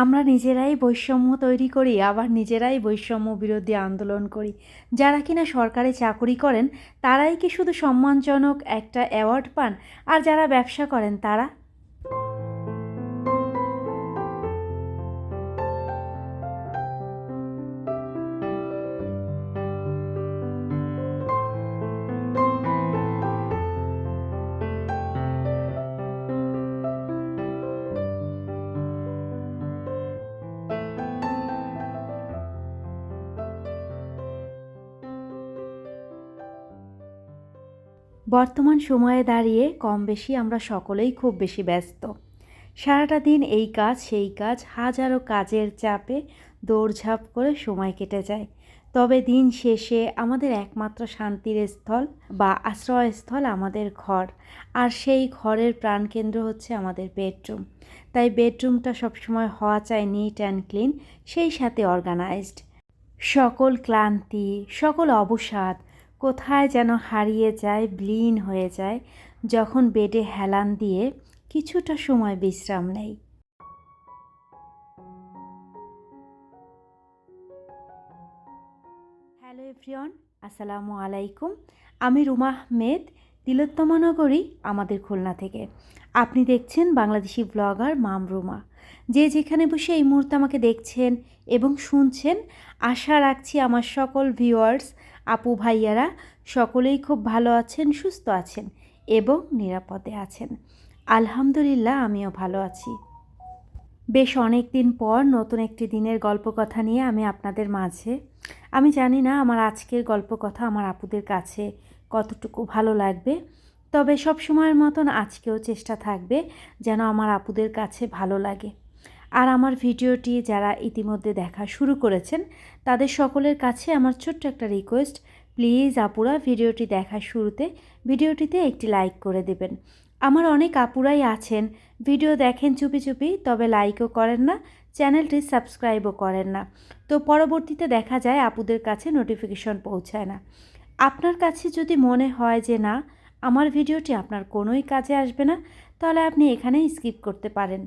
আমরা নিজেরাই বৈষম্য তৈরি করি, আবার নিজেরাই বৈষম্য বিরোধী আন্দোলন করি। যারা কিনা সরকারি চাকরি করেন, তারাই কি শুধু সম্মানজনক একটা অ্যাওয়ার্ড পান? আর যারা ব্যবসা করেন, তারা? বর্তমান সময়ে দাঁড়িয়ে কম বেশি আমরা সকলেই খুব বেশি ব্যস্ত। সারাটা দিন এই কাজ, সেই কাজ, হাজারো কাজের চাপে দৌড়ঝাঁপ করে সময় কেটে যায়। তবে দিন শেষে আমাদের একমাত্র শান্তির স্থল বা আশ্রয়স্থল আমাদের ঘর। আর সেই ঘরের প্রাণকেন্দ্র হচ্ছে আমাদের বেডরুম। তাই বেডরুমটা সবসময় হওয়া চাই নিট অ্যান্ড ক্লিন, সেই সাথে অর্গানাইজড। সকল ক্লান্তি, সকল অবসাদ কোথায় যেন হারিয়ে যায়, ব্লিন হয়ে যায়, যখন বেডে হেলান দিয়ে কিছুটা সময় বিশ্রাম নেই। হ্যালো এভরিওয়ান, আসসালামু আলাইকুম। আমি রুমা আহমেদ, তিলোত্তমা নগরী, আমাদের খুলনা থেকে। আপনি দেখছেন বাংলাদেশি ব্লগার মাম রুমা। যে যেখানে বসে এই মুহূর্তে আমাকে দেখছেন এবং শুনছেন, আশা রাখছি আমার সকল ভিউয়ার্স আপু ভাইয়ারা, সকলেই খুব ভালো আছেন, সুস্থ আছেন এবং নিরাপদে আছেন। আলহামদুলিল্লাহ, আমিও ভালো আছি। বেশ অনেক দিন পর নতুন একটি দিনের গল্প কথা নিয়ে আমি আপনাদের মাঝে। আমি জানি না আমার আজকের গল্প কথা আমার আপুদের কাছে কতটুকু ভালো লাগবে, তবে সব সময়ের মতন আজকেও চেষ্টা থাকবে যেন আমার আপুদের কাছে ভালো লাগে। আর আমার ভিডিওটি যারা ইতিমধ্যে দেখা শুরু করেছেন, তাদের সকলের কাছে আমার ছোট্ট একটা রিকোয়েস্ট প্লিজ আপুরা ভিডিওটি দেখার শুরুতে ভিডিওটিতে একটি লাইক করে দেবেন। আমার অনেক আপুরাই আছেন, ভিডিও দেখেন চুপি চুপি, তবে লাইকও করেন না, চ্যানেলটি সাবস্ক্রাইবও করেন না। তো পরবর্তীতে দেখা যায় আপুদের কাছে নোটিফিকেশন পৌঁছায় না। আপনার কাছে যদি মনে হয় যে না, আমার ভিডিওটি আপনার কোনোই কাজে আসবে না, তাহলে আপনি এখানেই স্কিপ করতে পারেন।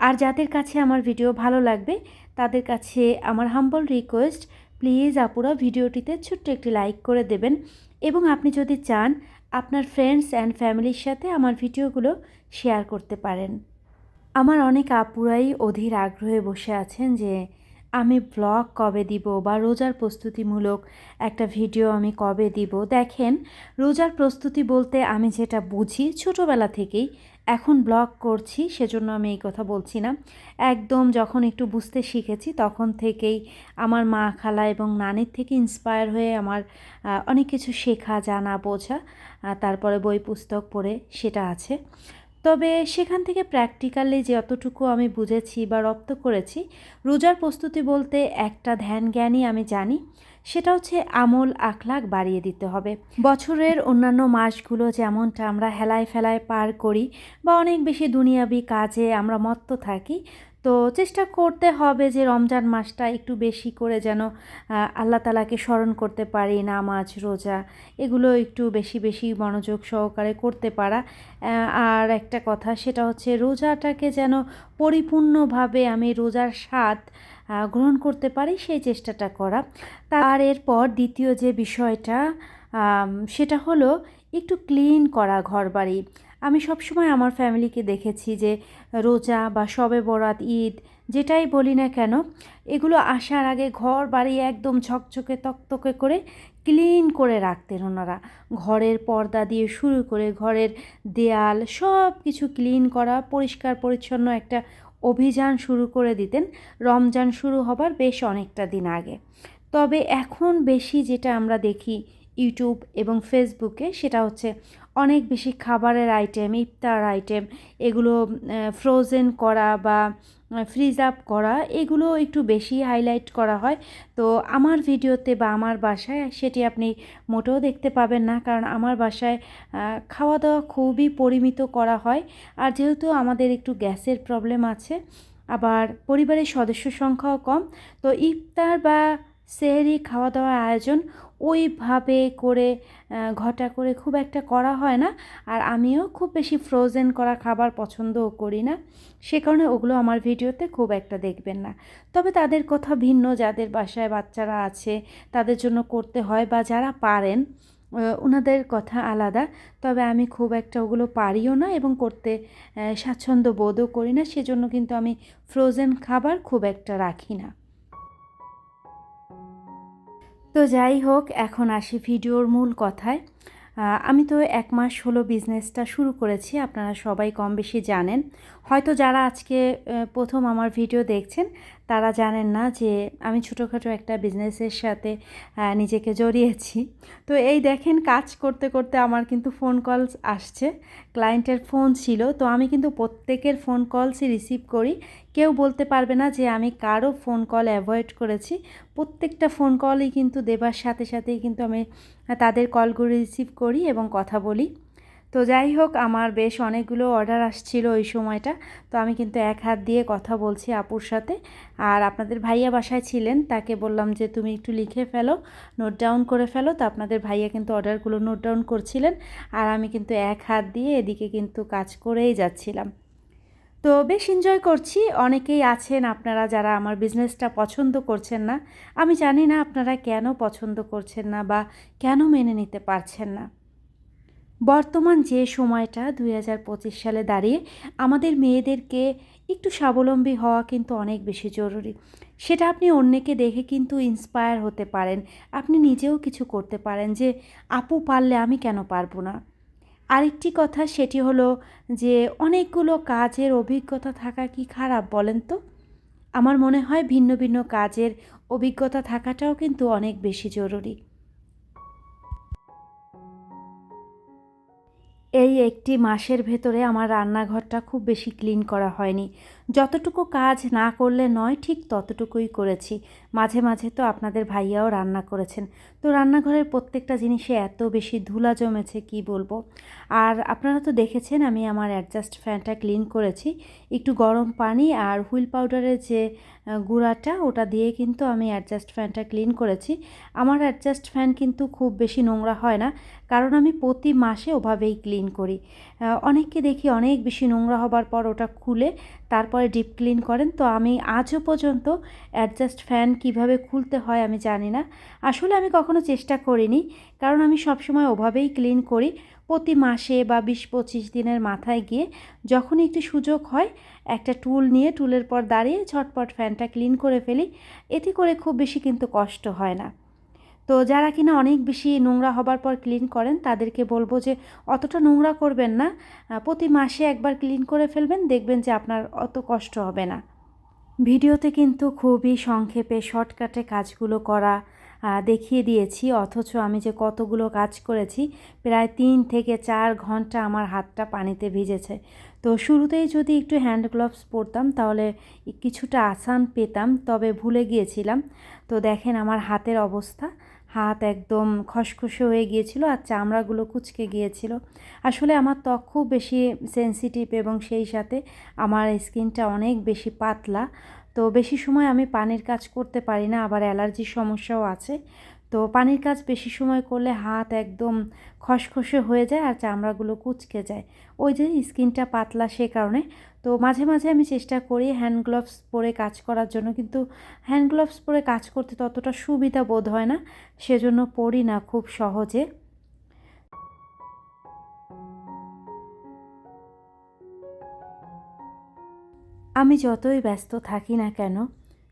আর যাদের কাছে আমার ভিডিও ভালো লাগবে, তাদের কাছে আমার হাম্বল রিকোয়েস্ট প্লিজ আপুরা ভিডিওটিতে ছোট্ট একটি লাইক করে দেবেন। এবং আপনি যদি চান, আপনার ফ্রেন্ডস অ্যান্ড ফ্যামিলির সাথে আমার ভিডিওগুলো শেয়ার করতে পারেন। আমার অনেক আপুরাই অধীর আগ্রহে বসে আছেন যে, আমি ব্লগ কবে দিব বা রোজার প্রস্তুতিমূলক একটা ভিডিও আমি কবে দিব। দেখেন, রোজার প্রস্তুতি বলতে আমি যেটা বুঝি ছোটোবেলা থেকেই এখন ব্লগ করছি, সেজন্য আমি এই কথা বলছি না। একদম যখন একটু বুঝতে শিখেছি, তখন থেকেই আমার মা খালা এবং নানির থেকে ইন্সপায়ার হয়ে আমার অনেক কিছু শেখা, জানা, বোঝা তারপরে বই, পুস্তক পড়ে সেটা আছে। তবে সেখান থেকে প্র্যাকটিক্যালি যতটুকু আমি বুঝেছি বা রপ্ত করেছি, রোজার প্রস্তুতি বলতে একটা ধ্যান জ্ঞানই আমি জানি। সেটা হচ্ছে আমল আখলাক বাড়িয়ে দিতে হবে। বছরের অন্যান্য মাসগুলো যেমনটা আমরা হেলায় ফেলায় পার করি বা অনেক বেশি দুনিয়াবি কাজে আমরা মত্ত থাকি, তো চেষ্টা করতে হবে যে রমজান মাসটা একটু বেশি করে যেন আল্লাহ তালাকে স্মরণ করতে পারি, নামাজ, রোজা, এগুলো একটু বেশি বেশি মনোযোগ সহকারে করতে পারা। আর একটা কথা সেটা হচ্ছে রোজাটাকে যেন পরিপূর্ণভাবে আমি রোজার স্বাদ গ্রহণ করতে পারি, সেই চেষ্টাটা করা। তার এরপর দ্বিতীয় যে বিষয়টা সেটা হলো একটু ক্লিন করা ঘর বাড়ি আমি সবসময় আমার ফ্যামিলিকে দেখেছি যে রোজা বা সবে বরাত, ঈদ, যেটাই বলি না কেন, এগুলো আসার আগে ঘর বাড়ি একদম ঝকঝকে, তকতকে করে ক্লিন করে রাখতেন ওনারা। ঘরের পর্দা দিয়ে শুরু করে ঘরের দেয়াল সব কিছু ক্লিন করা, পরিষ্কার, পরিচ্ছন্ন একটা অভিযান শুরু করে দিতেন। রমজান শুরু হবার বেশ অনেকটা দিন আগে। তবে এখন বেশি যেটা আমরা দেখি ইউটিউব এবং ফেসবুকে সেটা হচ্ছে অনেক বেশি খাবারের আইটেম ইফতার আইটেম এগুলো ফ্রোজেন করা বা ফ্রিজ আপ করা, এগুলো একটু বেশি হাইলাইট করা হয়। তো আমার ভিডিওতে বা আমার বাসায় সেটি আপনি মোটেও দেখতে পাবেন না, কারণ আমার বাসায় খাওয়া দাওয়া খুবই পরিমিত করা হয়। আর যেহেতু আমাদের একটু গ্যাসের প্রবলেম আছে, আবার পরিবারের সদস্য সংখ্যাও কম, তো ইফতার বা সেহরি খাওয়া দাওয়ার আয়োজন ওইভাবে করে ঘটা করে খুব একটা করা হয় না। আর আমিও খুব বেশি ফ্রোজেন করা খাবার পছন্দও করি না। সে কারণে ওগুলো আমার ভিডিওতে খুব একটা দেখবেন না। তবে তাদের কথা ভিন্ন, যাদের বাসায় বাচ্চারা আছে, তাদের জন্য করতে হয় বা যারা পারেন ওনাদের কথা আলাদা। তবে আমি খুব একটা ওগুলো পারিও না এবং করতে স্বাচ্ছন্দ্য বোধও করি না। সেজন্য কিন্তু আমি ফ্রোজেন খাবার খুব একটা রাখি না। তো যাই হোক, এখন আসি ভিডিওর মূল কথায়। আমি তো এক মাস হলো বিজনেসটা শুরু করেছি, আপনারা সবাই কম বেশি জানেন। হয়তো যারা আজকে প্রথম আমার ভিডিও দেখছেন তারা জানেন না যে আমি ছোটোখাটো একটা বিজনেসের সাথে নিজেকে জড়িয়েছি। তো এই দেখেন কাজ করতে করতে আমার কিন্তু ফোন কলস আসছে। ক্লায়েন্টের ফোন ছিল। তো আমি কিন্তু প্রত্যেকের ফোন কলসই রিসিভ করি। কেউ বলতে পারবে না যে আমি কারও ফোন কল অ্যাভয়েড করেছি। প্রত্যেকটা ফোন কলই কিন্তু দেবার সাথে সাথেই কিন্তু আমি তাদের কলগুলো রিসিভ করি এবং কথা বলি। তো যাই হোক, আমার বেশ অনেকগুলো অর্ডার আসছিল ওই সময়টা। তো আমি কিন্তু এক হাত দিয়ে কথা বলছি আপুর সাথে। আর আপনাদের ভাইয়া বাসায় ছিলেন, তাকে বললাম যে তুমি একটু লিখে ফেলো নোট ডাউন করে ফেলো। তো আপনাদের ভাইয়া কিন্তু অর্ডারগুলো নোট ডাউন করছিলেন। আর আমি কিন্তু এক হাত দিয়ে এদিকে কিন্তু কাজ করেই যাচ্ছিলাম। তো বেশ এনজয় করছি। অনেকেই আছেন আপনারা যারা আমার বিজনেসটা পছন্দ করছেন না। আমি জানি না আপনারা কেন পছন্দ করছেন না বা কেন মেনে নিতে পারছেন না। বর্তমান যে সময়টা দুই হাজার পঁচিশ সালে দাঁড়িয়ে, আমাদের মেয়েদেরকে একটু স্বাবলম্বী হওয়া কিন্তু অনেক বেশি জরুরি। সেটা আপনি অন্যকে দেখে কিন্তু ইন্সপায়ার হতে পারেন। আপনি নিজেও কিছু করতে পারেন যে, আপু, পারলে আমি কেন পারব না? আরেকটি কথা সেটি হলো যে, অনেকগুলো কাজের অভিজ্ঞতা থাকা কি খারাপ বলেন তো? আমার মনে হয় ভিন্ন ভিন্ন কাজের অভিজ্ঞতা থাকাটাও কিন্তু অনেক বেশি জরুরি। এই একটি মাসের ভেতরে আমার রান্নাঘরটা খুব বেশি ক্লিন করা হয়নি। যতটুকু কাজ না করলে নয়, ঠিক ততটুকুই করেছি। মাঝে মাঝে তো আপনাদের ভাইয়াও রান্না করেছেন। তো রান্নাঘরের প্রত্যেকটা জিনিসে এত বেশি ধুলা জমেছে, কি বলব? আর আপনারা তো দেখেছেন, আমি আমার অ্যাডজাস্ট ফ্যানটা ক্লিন করেছি। একটু গরম পানি আর হুইল পাউডারের যে গুঁড়াটা, ওটা দিয়ে কিন্তু আমি অ্যাডজাস্ট ফ্যানটা ক্লিন করেছি। আমার অ্যাডজাস্ট ফ্যান কিন্তু খুব বেশি নোংরা হয় না, কারণ আমি প্রতি মাসে ওভাবেই ক্লিন করি। অনেককে দেখি অনেক বেশি নোংরা হবার পর ওটা খুলে তারপরে ডিপ ক্লিন করেন। তো আমি আজও পর্যন্ত অ্যাডজাস্ট ফ্যান কীভাবে খুলতে হয় আমি জানি না। আসলে আমি কখনো চেষ্টা করিনি, কারণ আমি সবসময় ওভাবেই ক্লিন করি। প্রতি মাসে বা বিশ পঁচিশ দিনের মাথায় গিয়ে যখন একটু সুযোগ হয়, একটা টুল নিয়ে টুলের পর দাঁড়িয়ে ঝটপট ফ্যানটা ক্লিন করে ফেলি। এতে করে খুব বেশি কিন্তু কষ্ট হয় না। তো যারা কিনা অনেক বেশি নোংরা হবার পর ক্লিন করেন, তাদেরকে বলব যে অতটা নোংরা করবেন না। প্রতি মাসে একবার ক্লিন করে ফেলবেন, দেখবেন যে আপনার অত কষ্ট হবে না। ভিডিওতে কিন্তু খুবই সংক্ষেপে শর্টকাটে কাজগুলো করা দেখিয়ে দিয়েছি। অথচ আমি যে কতগুলো কাজ করেছি, প্রায় তিন থেকে চার ঘণ্টা আমার হাতটা পানিতে ভিজেছে। তো শুরুতেই যদি একটু হ্যান্ড গ্লোভস পরতাম, তাহলে কিছুটা আসান পেতাম, তবে ভুলে গিয়েছিলাম। তো দেখেন আমার হাতের অবস্থা। হাত একদম খসখসে হয়ে গিয়েছিল আর চামড়াগুলো কুচকে গিয়েছিল। আসলে আমার ত্বক খুব বেশি সেন্সিটিভ এবং সেই সাথে আমার স্কিনটা অনেক বেশি পাতলা। তো বেশি সময় আমি পানির কাজ করতে পারি না, আবার অ্যালার্জির সমস্যাও আছে। তো পানির কাজ বেশি সময় করলে হাত একদম খসখসে হয়ে যায় আর চামড়াগুলো কুচকে যায়। ওই যে স্কিনটা পাতলা সে কারণে। তো মাঝে মাঝে আমি চেষ্টা করি হ্যান্ড গ্লোভস পরে কাজ করার জন্য কিন্তু হ্যান্ড গ্লোভস পরে কাজ করতে ততটা সুবিধা বোধ হয় না, সেজন্য পরি না খুব সহজে। আমি যতই ব্যস্ত থাকি না কেন,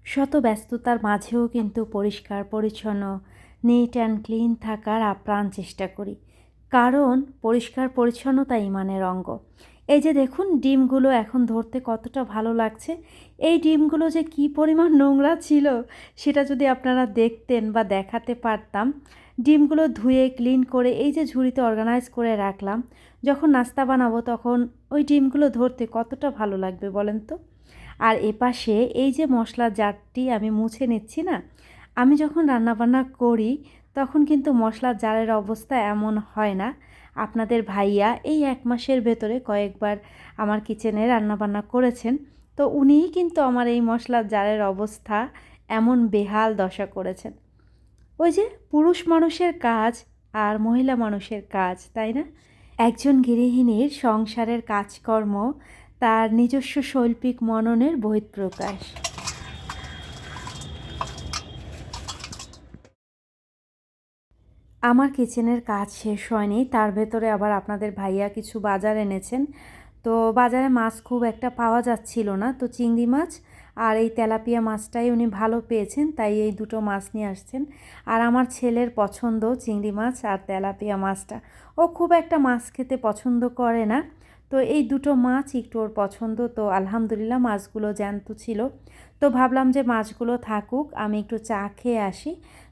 শত ব্যস্ততার মাঝেও কিন্তু পরিষ্কার, পরিচ্ছন্ন নিট অ্যান্ড ক্লিন থাকার আপ্রাণ চেষ্টা করি। কারণ পরিষ্কার পরিচ্ছন্নতা ইমানের অঙ্গ। এই যে দেখুন, ডিমগুলো এখন ধরতে কতটা ভালো লাগছে। এই ডিমগুলো যে কী পরিমাণ নোংরা ছিল, সেটা যদি আপনারা দেখতেন বা দেখাতে পারতাম। ডিমগুলো ধুয়ে ক্লিন করে, এই যে ঝুড়িতে অর্গানাইজ করে রাখলাম, যখন নাস্তা বানাবো তখন ওই ডিমগুলো ধরতে কতটা ভালো লাগবে বলেন তো? আর এপাশে এই যে মশলা জারটি আমি মুছে নিচ্ছি না আমি যখন রান্নাবান্না করি, তখন কিন্তু মশলার জারের অবস্থা এমন হয় না। আপনাদের ভাইয়া এই এক মাসের ভেতরে কয়েকবার আমার কিচেনে রান্নাবান্না করেছেন। তো উনিই কিন্তু আমার এই মশলার জারের অবস্থা এমন বেহাল দশা করেছেন। ওই যে পুরুষ মানুষের কাজ আর মহিলা মানুষের কাজ, তাই না? একজন গৃহিণীর সংসারের কাজকর্ম, তার নিজস্ব শৈল্পিক মননের বহিঃপ্রকাশ। আমার কিচেনের কাজ শেষ হয়নি, তার ভেতরে আবার আপনাদের ভাইয়া কিছু বাজার এনেছেন। তো বাজারে মাছ খুব একটা পাওয়া যাচ্ছিল না, তো চিংড়ি মাছ আর এই তেলাপিয়া মাছটাই উনি ভালো পেয়েছেন, তাই এই দুটো মাছ নিয়ে আসছেন। আর আমার ছেলের পছন্দ চিংড়ি মাছ আর তেলাপিয়া মাছটা। ও খুব একটা মাছ খেতে পছন্দ করে না তো এই দুটো মাছ একটু ওর পছন্দ, তো আলহামদুলিল্লাহ মাছগুলো জ্যান্ত ছিল। তো ভাবলাম যে মাছগুলো থাকুক, আমি একটু চা খেয়ে আসি।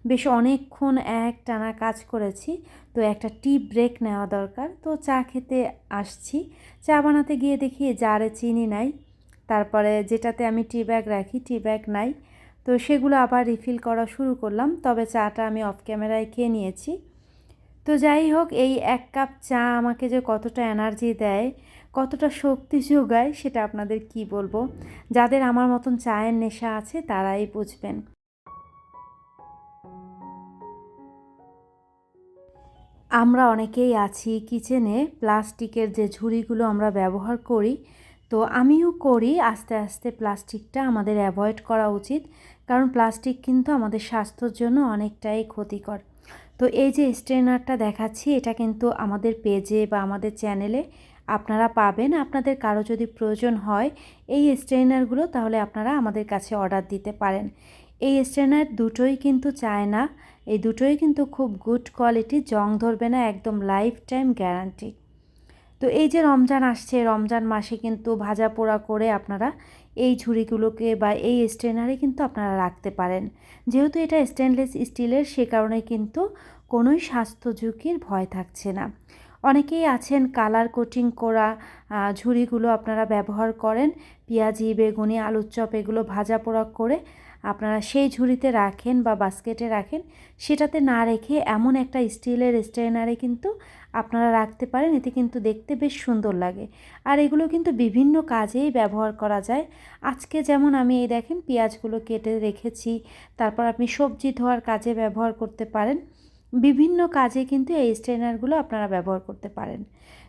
বেশ অনেকক্ষণ এক টানা কাজ করেছি, তো একটা টি ব্রেক নেওয়া দরকার, তো চা খেতে আসছি। চা বানাতে গিয়ে দেখি জারে চিনি নাই, তারপরে যেটাতে আমি টি ব্যাগ রাখি টি ব্যাগ নাই। তো সেগুলো আবার রিফিল করা শুরু করলাম, তবে চাটা আমি অফ ক্যামেরায় খেয়ে নিয়েছি। তো যাই হোক, এই এক কাপ চা আমাকে যে কতটা এনার্জি দেয় কতটা শক্তি যোগায় সেটা আপনাদের কি বলব? যাদের আমার মতন চায়ের নেশা আছে তারাই বুঝবেন। আমরা অনেকেই আছি কিচেনে, প্লাস্টিকের যে ঝুড়িগুলো আমরা ব্যবহার করি, তো আমিও করি, আস্তে আস্তে প্লাস্টিকটা আমাদের অ্যাভয়েড করা উচিত, কারণ প্লাস্টিক কিন্তু আমাদের স্বাস্থ্যর জন্য অনেকটাই ক্ষতিকর। তো এই যে স্ট্রেনারটা দেখাচ্ছি, এটা কিন্তু আমাদের পেজে বা আমাদের চ্যানেলে আপনারা পাবেন। আপনাদের কারও যদি প্রয়োজন হয় এই স্ট্রেনারগুলো তাহলে আপনারা আমাদের কাছে অর্ডার দিতে পারেন। এই স্ট্রেনার দুটোই কিন্তু চায় না। এই দুটোই কিন্তু খুব গুড কোয়ালিটি জং ধরবে না, একদম লাইফ টাইম গ্যারান্টি তো এই যে রমজান আসছে, রমজান মাসে কিন্তু ভাজা পোড়া করে আপনারা এই ঝুড়িগুলোকে বা এই স্ট্রেনারে কিন্তু আপনারা রাখতে পারেন। যেহেতু এটা স্টেনলেস স্টিলের সে কারণে কিন্তু কোনোই স্বাস্থ্য ঝুঁকির ভয় থাকছে না। অনেকেই আছেন কালার কোটিং করা ঝুড়িগুলো আপনারা ব্যবহার করেন, পেঁয়াজি, বেগুনি, আলুর চপ এগুলো ভাজা পোড়া করে আপনারা সেই ঝুড়িতে রাখেন বা বাস্কেটে রাখেন। সেটাতে না রেখে এমন একটা স্টিলের স্ট্রেনারে কিন্তু আপনারা রাখতে পারেন, এতে কিন্তু দেখতে বেশ সুন্দর লাগে। আর এগুলো কিন্তু বিভিন্ন কাজেই ব্যবহার করা যায়। আজকে যেমন আমি এই দেখেন পেঁয়াজগুলো কেটে রেখেছি, তারপর আপনি সবজি ধোয়ার কাজে ব্যবহার করতে পারেন। বিভিন্ন কাজে কিন্তু এই স্ট্রেনারগুলো আপনারা ব্যবহার করতে পারেন।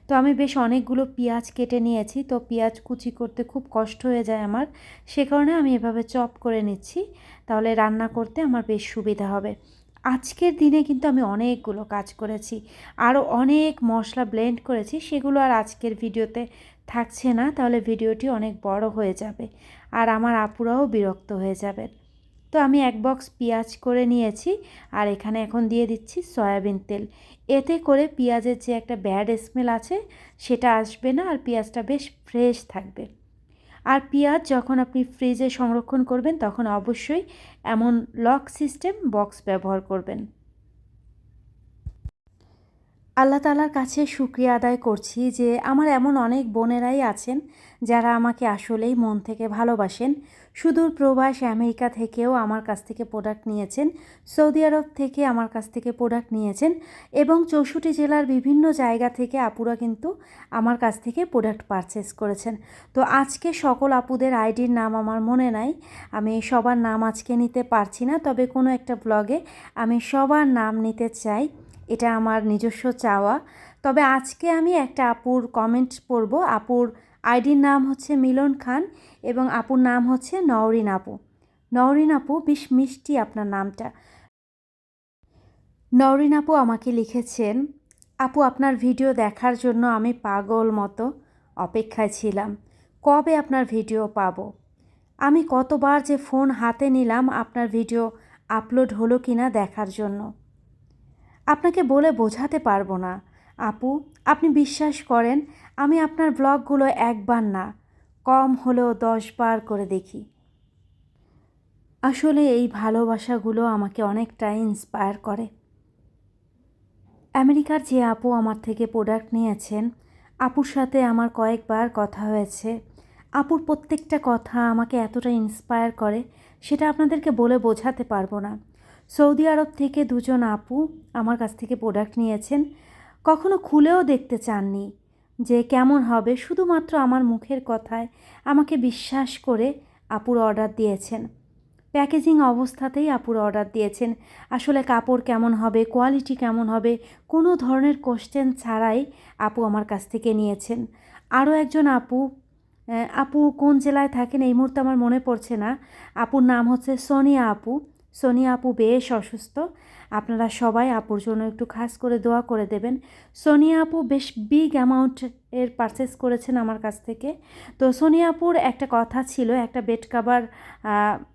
তো আমি বেশ অনেকগুলো পেঁয়াজ কেটে নিয়েছি, তো পেঁয়াজ কুচি করতে খুব কষ্ট হয়ে যায় আমার। সে কারণে আমি এভাবে চপ করে নিচ্ছি, তাহলে রান্না করতে আমার বেশ সুবিধা হবে। আজকের দিনে কিন্তু আমি অনেকগুলো কাজ করেছি, আরও অনেক মশলা ব্লেন্ড করেছি, সেগুলো আর আজকের ভিডিওতে থাকছে না, তাহলে ভিডিওটি অনেক বড় হয়ে যাবে, আর আমার আপুরাও বিরক্ত হয়ে যাবে তো আমি এক বক্স পেঁয়াজ করে নিয়েছি আর এখানে এখন দিয়ে দিচ্ছি সয়াবিন তেল। এতে করে পেঁয়াজের যে একটা ব্যাড স্মেল আছে সেটা আসবে না আর পেঁয়াজটা বেশ ফ্রেশ থাকবে। আর পেঁয়াজ যখন আপনি ফ্রিজে সংরক্ষণ করবেন তখন অবশ্যই এমন লক সিস্টেম বক্স ব্যবহার করবেন। আল্লাহ তালার কাছে শুক্রিয়া আদায় করছি যে আমার এমন অনেক বোনেরাই আছেন যারা আমাকে আসলেই মন থেকে ভালোবাসেন। সুদূর প্রবাস আমেরিকা থেকেও আমার কাছ থেকে প্রোডাক্ট নিয়েছেন, সৌদি আরব থেকে আমার কাছ থেকে প্রোডাক্ট নিয়েছেন এবং চৌষট্টি জেলার বিভিন্ন জায়গা থেকে আপুরা কিন্তু আমার কাছ থেকে প্রোডাক্ট পারচেস করেছেন। তো আজকে সকল আপুদের আইডির নাম আমার মনে নাই, আমি সবার নাম আজকে নিতে পারছি না, তবে কোনো একটা ব্লগে আমি সবার নাম নিতে চাই, এটা আমার নিজস্ব চাওয়া। তবে আজকে আমি একটা আপুর কমেন্ট পড়ব, আপুর আইডির নাম হচ্ছে মিলন খান এবং আপুর নাম হচ্ছে নওরিন আপু। নওরিন আপু, বেশ মিষ্টি আপনার নামটা। নওরিন আপু আমাকে লিখেছেন, আপু, আপনার ভিডিও দেখার জন্য আমি পাগল মতো অপেক্ষায় ছিলাম। কবে আপনার ভিডিও পাব? আমি কতবার যে ফোন হাতে নিলাম আপনার ভিডিও আপলোড হলো কিনা দেখার জন্য। আপনাকে বলে বোঝাতে পারব না। আপু, আপনি বিশ্বাস করেন, আমি আপনার ব্লগগুলো একবার না, কম হলেও দশ বার করে দেখি। আসলে এই ভালোবাসাগুলো আমাকে অনেকটা ইন্সপায়ার করে। আমেরিকার যে আপু আমার থেকে প্রোডাক্ট নিয়েছেন, আপুর সাথে আমার কয়েকবার কথা হয়েছে। আপুর প্রত্যেকটা কথা আমাকে এতটা ইন্সপায়ার করে, সেটা আপনাদেরকে বলে বোঝাতে পারব না। সৌদি আরব থেকে দুজন আপু আমার কাছ থেকে প্রোডাক্ট নিয়েছেন কখনো খুলেও দেখতে চাননি যে কেমন হবে। শুধুমাত্র আমার মুখের কথায় আমাকে বিশ্বাস করে আপুর অর্ডার দিয়েছেন। প্যাকেজিং অবস্থাতেই আপুর অর্ডার দিয়েছেন। আসলে কাপড় কেমন হবে, কোয়ালিটি কেমন হবে, কোনো ধরনের কোশ্চেন ছাড়াই আপু আমার কাছ থেকে নিয়েছেন। আরও একজন আপু আপু কোন জেলায় থাকেন এই মুহূর্তে আমার মনে পড়ছে না। আপুর নাম হচ্ছে সোনিয়া আপু। সোনিয়া আপু বেশ অসুস্থ। আপনারা সবাই আপুর জন্য একটু খাস করে দোয়া করে দেবেন। সোনিয়া আপু বেশ বিগ অ্যামাউন্ট এর পারচেস করেছেন আমার কাছ থেকে। তো সোনিয়া আপুর একটা কথা ছিল, একটা বেড কাভার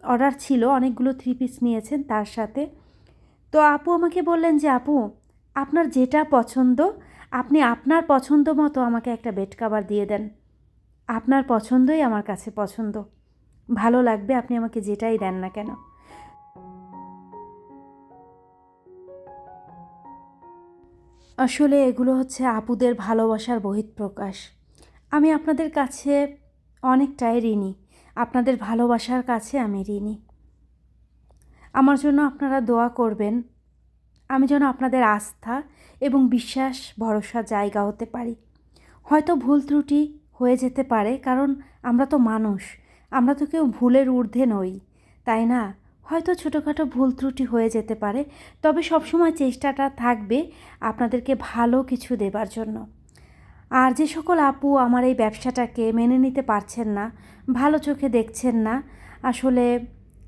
অর্ডার ছিল, অনেকগুলো থ্রি পিস নিয়েছেন তার সাথে। তো আপু আমাকে বললেন যে, আপু, আপনার যেটা পছন্দ, আপনি আপনার পছন্দ মতো আমাকে একটা বেড কাভার দিয়ে দেন। আপনার পছন্দই আমার কাছে পছন্দ। ভালো লাগবে, আপনি আমাকে যেটাই দেন না কেন। আসলে এগুলো হচ্ছে আপুদের ভালোবাসার বহিঃপ্রকাশ। আমি আপনাদের কাছে অনেকটাই ঋণী। আপনাদের ভালোবাসার কাছে আমি ঋণী। আমার জন্য আপনারা দোয়া করবেন। আমি যেন আপনাদের আস্থা এবং বিশ্বাস ভরসা জায়গা হতে পারি। হয়তো ভুল ত্রুটি হয়ে যেতে পারে, কারণ আমরা তো মানুষ। আমরা তো কেউ ভুলের ঊর্ধ্বে নই, তাই না? হয়তো ছোটোখাটো ভুল ত্রুটি হয়ে যেতে পারে, তবে সবসময় চেষ্টাটা থাকবে আপনাদেরকে ভালো কিছু দেবার জন্য। আর যে সকল আপু আমার এই ব্যবসাটাকে মেনে নিতে পারছেন না, ভালো চোখে দেখছেন না, আসলে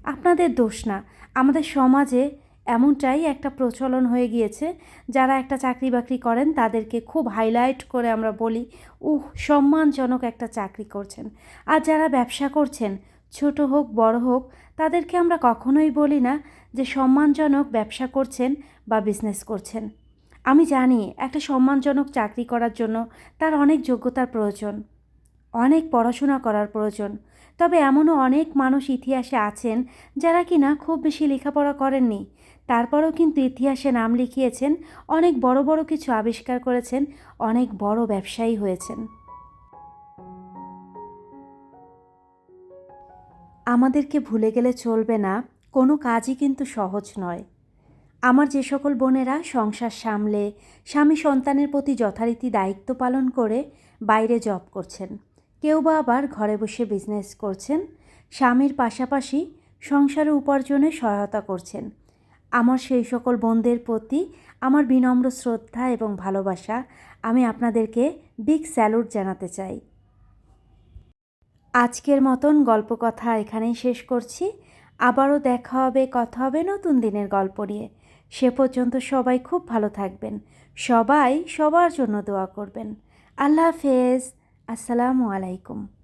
আপনাদের দোষ না। আমাদের সমাজে এমনটাই একটা প্রচলন হয়ে গিয়েছে, যারা একটা চাকরি বাকরি করেন তাদেরকে খুব হাইলাইট করে আমরা বলি, উহ, সম্মানজনক একটা চাকরি করছেন। আর যারা ব্যবসা করছেন, ছোট হোক, বড় হোক তাদেরকে আমরা কখনোই বলি না যে সম্মানজনক ব্যবসা করছেন বা বিজনেস করছেন। আমি জানি একটা সম্মানজনক চাকরি করার জন্য তার অনেক যোগ্যতার প্রয়োজন, অনেক পড়াশোনা করার প্রয়োজন, তবে এমনও অনেক মানুষ ইতিহাসে আছেন যারা কিনা খুব বেশি লেখাপড়া করেননি। তারপরেও কিন্তু ইতিহাসে নাম লিখিয়েছেন, অনেক বড় বড় কিছু আবিষ্কার করেছেন, অনেক বড় ব্যবসায়ী হয়েছেন। আমাদেরকে ভুলে গেলে চলবে না, কোনো কাজই কিন্তু সহজ নয়। আমার যে সকল বোনেরা সংসার সামলে, স্বামী সন্তানের প্রতি যথারীতি দায়িত্ব পালন করে বাইরে জব করছেন। কেউ বা আবার ঘরে বসে বিজনেস করছেন। স্বামীর পাশাপাশি সংসারে উপার্জনে সহায়তা করছেন। আমার সেই সকল বোনদের প্রতি আমার বিনম্র শ্রদ্ধা এবং ভালোবাসা আমি আপনাদেরকে বিগ স্যালুট জানাতে চাই। আজকের মতন গল্প কথা এখানেই শেষ করছি। আবারও দেখা হবে, কথা হবে নতুন দিনের গল্প নিয়ে। সে পর্যন্ত সবাই খুব ভালো থাকবেন। সবাই সবার জন্য দোয়া করবেন। আল্লাহ হাফেজ। আসসালামু আলাইকুম।